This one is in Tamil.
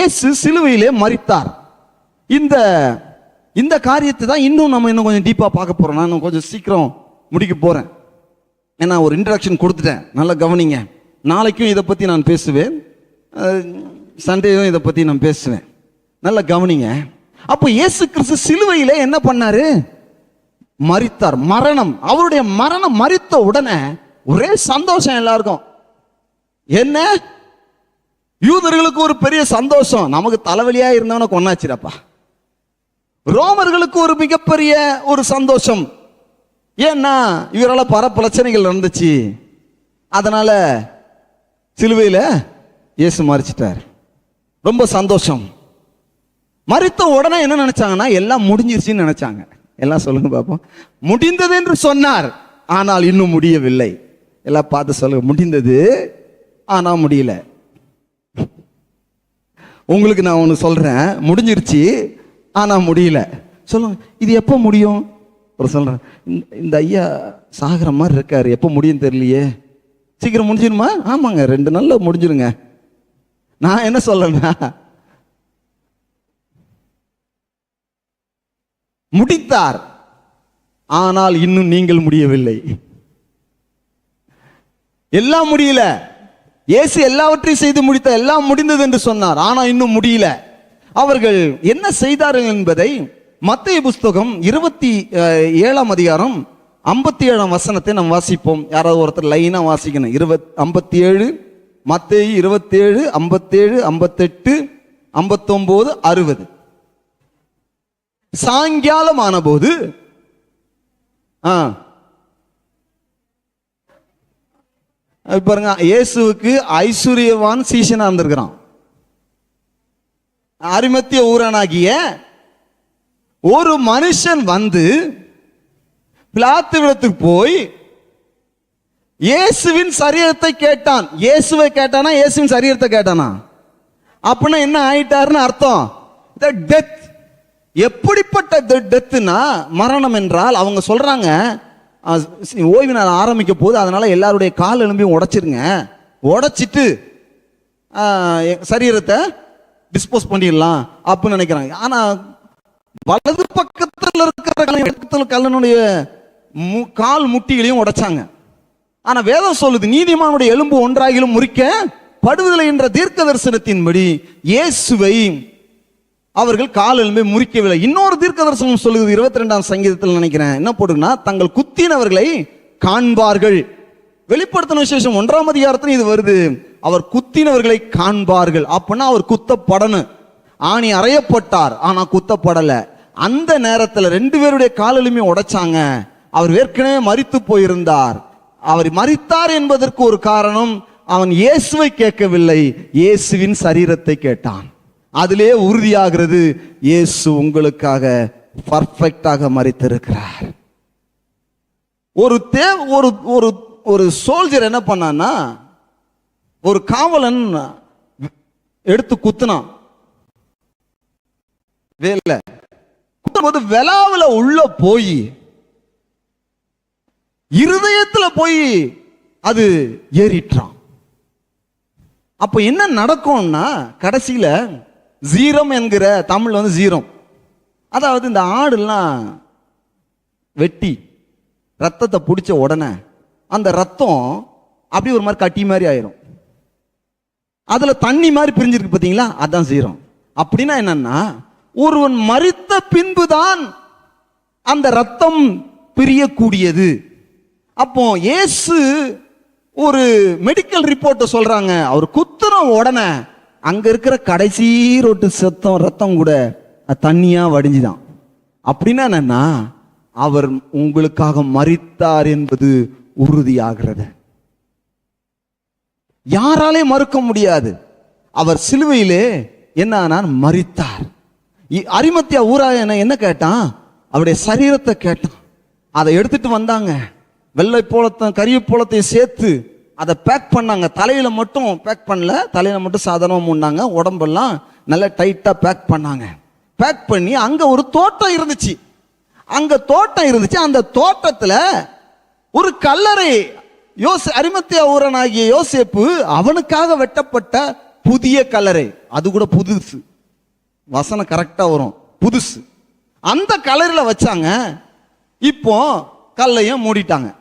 இயேசு சிலுவையிலே மறித்தார் இந்த இந்த காரியத்தை தான் இன்னும் நம்ம இன்னும் கொஞ்சம் டீப்பாக பார்க்க போகிறோம் நான் இன்னும் கொஞ்சம் சீக்கிரம் முடிக்க போகிறேன் ஏன்னா ஒரு இன்ட்ரடக்ஷன் கொடுத்துட்டேன். நல்லா கவனிங்க. நாளைக்கும் இதை பற்றி நான் பேசுவேன். சண்டேயும் இதை பற்றி நான் பேசுவேன். நல்லா கவனிங்க. அப்போ இயேசு கிறிஸ்து சிலுவையிலே என்ன பண்ணார்? மறித்தார் மரணம். அவருடைய மரணம் மறித்த உடனே ஒரே சந்தோஷம் எல்லாருக்கும். என்ன? யூதர்களுக்கு ஒரு பெரிய சந்தோஷம். நமக்கு தலைவலியா இருந்தவன கொண்டாச்சிடப்பா ரோமர்களுக்கு ஒரு மிகப்பெரிய ஒரு சந்தோஷம். ஏன்னா இவரால் பல பிரச்சனைகள் நடந்துச்சு. அதனால சிலுவையில் இயேசு மறிச்சிட்டார் ரொம்ப சந்தோஷம். மறித்த உடனே என்ன நினைச்சாங்கன்னா எல்லாம் முடிஞ்சிருச்சுன்னு நினைச்சாங்க. எல்லாம் சொல்லுங்க பார்ப்போம் முடிந்தது என்று சொன்னார். ஆனால் இன்னும் முடியவில்லை. எல்லாம் பார்த்து சொல்லுங்க. முடிந்தது ஆனால் முடியல. உங்களுக்கு நான் ஒன்று சொல்கிறேன் முடிஞ்சிருச்சு. ஆனால் முடியல. சொல்லுங்க இது எப்போ முடியும்? ஒரு சொல்கிறேன் இந்த- இந்த ஐயா சாகிற மாதிரி இருக்கார். எப்போ முடியும் தெரியலையே. சீக்கிரம் முடிஞ்சிருமா? ஆமாங்க ரெண்டு நாளில் முடிஞ்சிருங்க. நான் என்ன சொல்றேன்னா முடித்தார். ஆனால் இன்னும் நீங்கள் முடியவில்லை. எல்லாம் முடியல. இயேசு எல்லாவற்றையும் செய்து முடித்த எல்லாம் முடிந்தது என்று சொன்னார். ஆனால் இன்னும் முடியல. அவர்கள் என்ன செய்தார்கள் என்பதை மத்திய புஸ்தகம் இருபத்தி ஏழாம் அதிகாரம் ஐம்பத்தி ஏழாம் வசனத்தை நாம் வாசிப்போம். யாராவது ஒருத்தர் லைனாக வாசிக்கணும். இருபத் ஐம்பத்தி ஏழு மத்திய இருபத்தேழு ஐம்பத்தேழு ஐம்பத்தெட்டு ஐம்பத்தொம்போது அறுபது. சாயங்காலம் ஆனபோது ஆ அது பாருங்க இயேசுவுக்கு ஐஸ்வர்யவான் சீசனாக இருந்திருக்கிறான். அரிமத்திய ஊரனாகிய ஒரு மனுஷன் வந்து பிளாத்து விடத்துக்கு போய் இயேசுவின் சரீரத்தை கேட்டான். இயேசுவை கேட்டானா? இயேசுவின் சரீரத்தை கேட்டானா? அப்படின்னா என்ன ஆயிட்டாருன்னு அர்த்தம். டெத் எப்படிப்பட்ட டெத்துனா மரணம் என்றால் அவங்க சொல்றாங்க ஓய்வு நாள் ஆரம்பிக்க போது அதனால் எல்லாருடைய கால் எலும்பையும் உடச்சிருங்க. உடச்சிட்டு சரீரத்தை டிஸ்போஸ் பண்ணிடலாம் அப்படின்னு நினைக்கிறாங்க. ஆனால் வலது பக்கத்தில் இருக்கிற கல்லனுடைய மு- கால் முட்டிகளையும் உடைச்சாங்க. ஆனால் வேதம் சொல்லுது நீதிமானுடைய எலும்பு ஒன்றாகிலும் முறிக்க படுவதில்லை என்ற தீர்க்க தரிசனத்தின்படி இயேசுவை அவர்கள் கால் எலும்பை முறிக்கவில்லை. இன்னொரு தீர்க்க தரிசனம் சொல்லுது இருபத்தி ரெண்டாம் சங்கீதத்தில் நினைக்கிறேன். என்ன போடுங்கன்னா தங்கள் குத்தினவர்களை காண்பார்கள். வெளிப்படுத்தின விசேஷம் ஒன்றாம் அதிகாரத்தில் இது வருது. அவர் குத்தினவர்களை காண்பார்கள். அப்படின்னா அவர் குத்தப்படணும் ஆணி அறையப்பட்டார் ஆனால் குத்தப்படலை. அந்த நேரத்தில் ரெண்டு பேருடைய காலெலுமே உடைச்சாங்க. அவர் ஏற்கனவே மறித்து போயிருந்தார். அவர் மறித்தார் என்பதற்கு ஒரு காரணம் அவன் இயேசுவை கேட்கவில்லை. இயேசுவின் சரீரத்தை கேட்டான். அதிலே உறுதியாகிறது. இயேசு உங்களுக்காக பர்ஃபெக்டாக மறித்திருக்கிறார் ஒரு தே ஒரு ஒரு ஒரு சோல்ஜர் என்ன பண்ணான்னா ஒரு காவலன் எடுத்து குத்துனான். வேலை குத்தும்போது விலாவுல உள்ள போய் இருதயத்துல போய் அது ஏறிட்டான். அப்போ என்ன நடக்கும்னா கடைசியில ஜீரம் என்கிற தமிழ் வந்து ஜீரம். அதாவது இந்த ஆடுலாம் வெட்டி ரத்தத்தை பிடிச்ச உடனே அந்த ரத்தம் அப்படி ஒரு மாதிரி கட்டி மாதிரி ஆயிரும். அதில் தண்ணி மாதிரி பிரிஞ்சிருக்கு பார்த்தீங்களா அதான் சீரம் அப்படின்னா என்னன்னா ஒருவன் மறித்த பின்புதான் அந்த ரத்தம் பிரியக்கூடியது. அப்போ இயேசு ஒரு மெடிக்கல் ரிப்போர்ட்டை சொல்றாங்க. அவர் குத்துன உடனே அங்க இருக்கிற கடைசி ரொட்டு சத்தம் ரத்தம் கூட தண்ணியா வடிஞ்சுதான். அப்படின்னா என்னன்னா அவர் உங்களுக்காக மறித்தார் என்பது உறுதியாகிறது. யாராலே மறுக்க முடியாது. அவர் சிலுவையிலே என்ன மறித்தார் அரிமத்தியா ஊராயன என்ன கேட்டான்? அவருடைய சரீரத்தை கேட்டான். அதை எடுத்துட்டு வந்தாங்க. வெள்ளை போலத்தை கரிய போலத்தையும் சேர்த்து அதை பேக் பண்ணாங்க. தலையில் மட்டும் பேக் பண்ணல. தலையில் மட்டும் சாதனமாக மூடினாங்க. உடம்பெல்லாம் நல்லா டைட்டாக பேக் பண்ணாங்க. பேக் பண்ணி அங்கே ஒரு தோட்டம் இருந்துச்சு. அங்கே தோட்டம் இருந்துச்சு. அந்த தோட்டத்தில் ஒரு கல்லறை யோசே அரிமத்திய ஊரனாகிய யோசேப்பு அவனுக்காக வெட்டப்பட்ட புதிய கல்லறை. அது கூட புதுசு. வசனம் கரெக்டாக வரும். புதுசு. அந்த கலரில் வச்சாங்க. இப்போ கல்லையும் மூடிட்டாங்க.